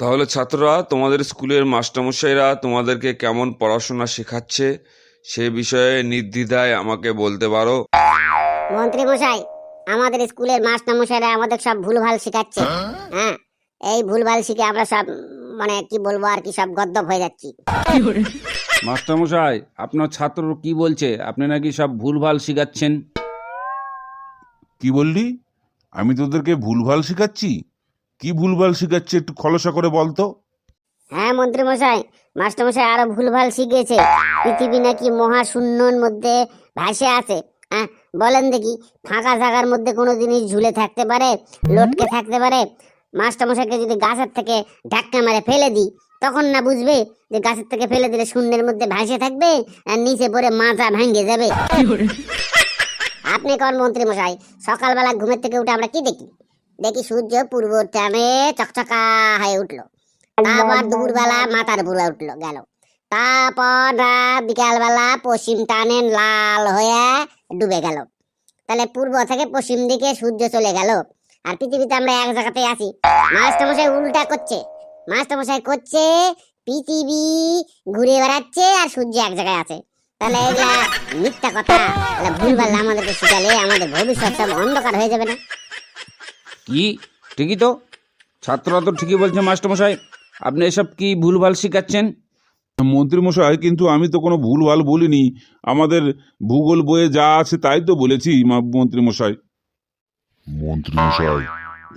তাহলে ছাত্ররা তোমাদের স্কুলের মাস্টারমশাইরা তোমাদেরকে কেমন পড়াশোনা শেখাচ্ছে সে বিষয়ে নির্দ্বিধায় আমাকে বলতে পারো। মন্ত্রী মশাই আমাদের স্কুলের মাস্টারমশাইরা আমাদের সব ভুলভাল শেখাচ্ছে। হ্যাঁ এই ভুলভাল শিখে আমরা সব মানে কি বলব আর কি সব গদ্দপ হয়ে যাচ্ছি। মাস্টারমশাই আপনার ছাত্র কি বলছে? আপনি নাকি সব ভুলভাল শেখাচ্ছেন? কি বললি? আমি তোদেরকে ভুলভাল শেখাচ্ছি? কি ভুলভাল শেখাচ্ছি একটু খলসা করে বলতো হ্যাঁ মন্ত্রী মশাই মাস্টার মশাই আরও ভুলভাল শিখিয়েছে। পৃথিবী নাকি মহাশূন্যর মধ্যে ভাসে আছে। হ্যাঁ বলেন দেখি ফাঁকা জায়গার মধ্যে কোনো জিনিস ঝুলে থাকতে পারে লটকে থাকতে পারে? মাস্টার মশাইকে যদি গাছের থেকে ধাক্কা মারে ফেলে দিই তখন না বুঝবে যে গাছের থেকে ফেলে দিলে শূন্যের মধ্যে ভাসে থাকবে আর নিচে পড়ে মাথা ভেঙে যাবে। আপনি কর মন্ত্রী মশাই সকালবেলা ঘুমের থেকে উঠে আমরা কি দেখি? দেখি সূর্য পূর্ব টানে চকচকা হয়ে উঠল। তারপর দুপুরবেলা মাথার উপরে উঠল গেল। তারপর রাত বিকালবেলা পশ্চিম টানে লাল হয়ে ডুবে গেল। তাহলে পূর্ব থেকে পশ্চিম দিকে সূর্য চলে গেল। আর পৃথিবীতে আমরা এক জায়গাতে আছি। মাস্টারমশাই উল্টা করছে। মাস্টারমশাই করছে পৃথিবী ঘুরে বেড়াচ্ছে আর সূর্য এক জায়গায় আছে। তাহলে এগুলা মিথ্যা কথা। ভুলভাল আমাদেরকে শিখালে আমাদের ভবিষ্যৎ সব অন্ধকার হয়ে যাবে না। কি? ঠিকই তো? ছাত্ররা তো ঠিকই বলছে মাস্টারমশাই। আপনি এসব কি ভুলভাল শিখাচ্ছেন? মন্ত্রীমশাই কিন্তু আমি তো কোনো ভুলভাল বলিনি। আমাদের ভূগোল বইয়ে যা আছে তাই তো বলেছি মন্ত্রীমশাই। মন্ত্রীমশাই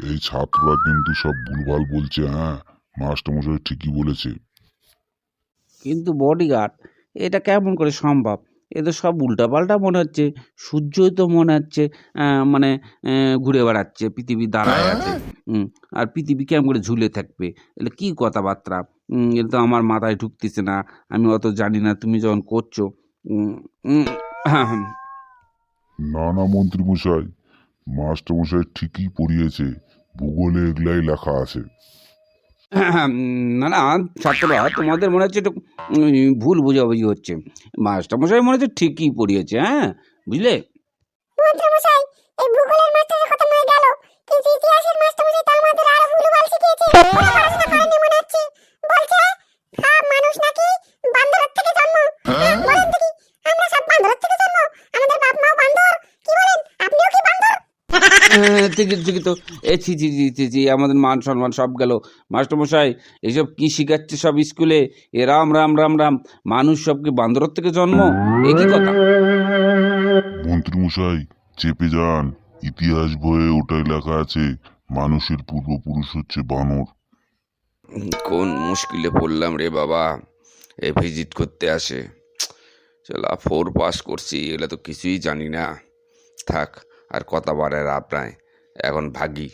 এই ছাত্ররা কিন্তু সব ভুলভাল বলছে হ্যাঁ? মাস্টারমশাই ঠিকই বলেছে। কিন্তু বডিগার্ড এটা কেমন করে সম্ভব? এ তো সব উল্টাপাল্টা মনে হচ্ছে। সূর্যই তো মনে হচ্ছে মানে ঘুরে বেড়াচ্ছে পৃথিবী দাঁড়ায় আছে। আর পৃথিবী কেমন করে ঝুলে থাকবে? এগুলো কী কথাবার্তা? এটা তো আমার মাথায় ঢুকতেছে না। আমি অত জানি না তুমি যখন করছ উম, উম, না না মন্ত্রীমশাই মাস্টারমশাই ঠিকই পড়িয়েছে। ভূগোলে এগুলাই লেখা আছে। না না, ছাত্ররা, তোমাদের মনে হচ্ছে একটু ভুল বোঝাবুঝি হচ্ছে। মাস্টারমশাই মনে হচ্ছে ঠিকই পড়িয়েছে হ্যাঁ? বুঝলে? এই ভূগোলের মাস্টারের কথা হ্যাঁ, তো। এ ছি ছি ছি আমাদের মান সম্মান সব গেল। মাস্টারমশাই এসব কি শিখাচ্ছে সব স্কুলে? এ রাম রাম রাম রাম। মানুষ সব কি বান্দরের থেকে জন্ম? এ কি কথা? মন্ত্রীমশাই চেপে যান। ইতিহাস বইয়ে ওটাই লেখা আছে মানুষের পূর্বপুরুষ হচ্ছে বানর। কোন মুশকিলে পড়লাম রে বাবা। এ ভিজিট করতে আসে। চলা ফোর পাস করছি এগুলো তো কিছুই জানি না। থাক আর কথা বারের আপনায় এখন ভাগি।